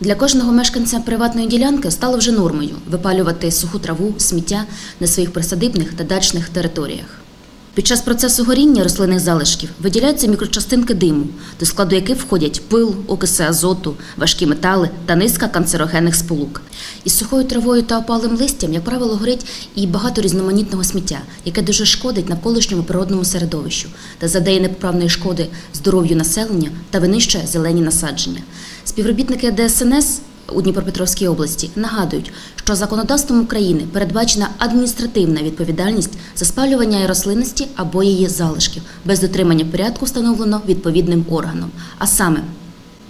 Для кожного мешканця приватної ділянки стало вже нормою випалювати суху траву, сміття на своїх присадибних та дачних територіях. Під час процесу горіння рослинних залишків виділяються мікрочастинки диму, до складу яких входять пил, окиси азоту, важкі метали та низка канцерогенних сполук. Із сухою травою та опалим листям, як правило, горить і багато різноманітного сміття, яке дуже шкодить навколишньому природному середовищу та задає непоправної шкоди здоров'ю населення та винищує зелені насадження. Співробітники ДСНС у Дніпропетровській області нагадують, що законодавством України передбачена адміністративна відповідальність за спалювання рослинності або її залишків без дотримання порядку, встановлено відповідним органом. А саме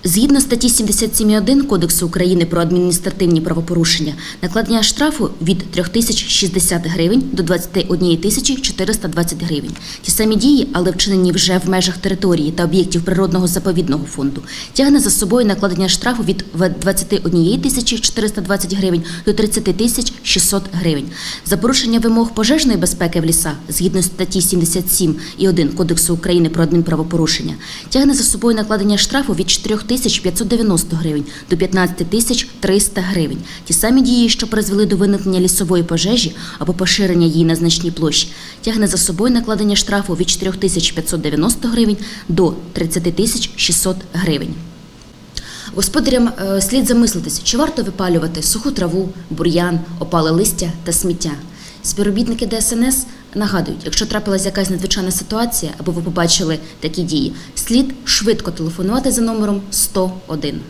Згідно статті 77.1 Кодексу України про адміністративні правопорушення, накладення штрафу від 3060 гривень до 21 тисячі 420 гривень. Ті самі дії, але вчинені вже в межах території та об'єктів природного заповідного фонду, тягне за собою накладення штрафу від 21 тисячі 420 гривень до 30 тисяч 600 гривень. За порушення вимог пожежної безпеки в лісах, згідно статті 77 і 1 Кодексу України про адмінправопорушення, тягне за собою накладення штрафу від 4 тисяч 590 гривень до 15 тисяч 300 гривень. Ті самі дії, що призвели до виникнення лісової пожежі або поширення її на значній площі, тягне за собою накладення штрафу від 4 тисяч 590 гривень до 30 тисяч 600 гривень. Господарям е, слід замислитися, чи варто випалювати суху траву, бур'ян, опале листя та сміття. Співробітники ДСНС нагадують, якщо трапилася якась надзвичайна ситуація або ви побачили такі дії, слід швидко телефонувати за номером 101.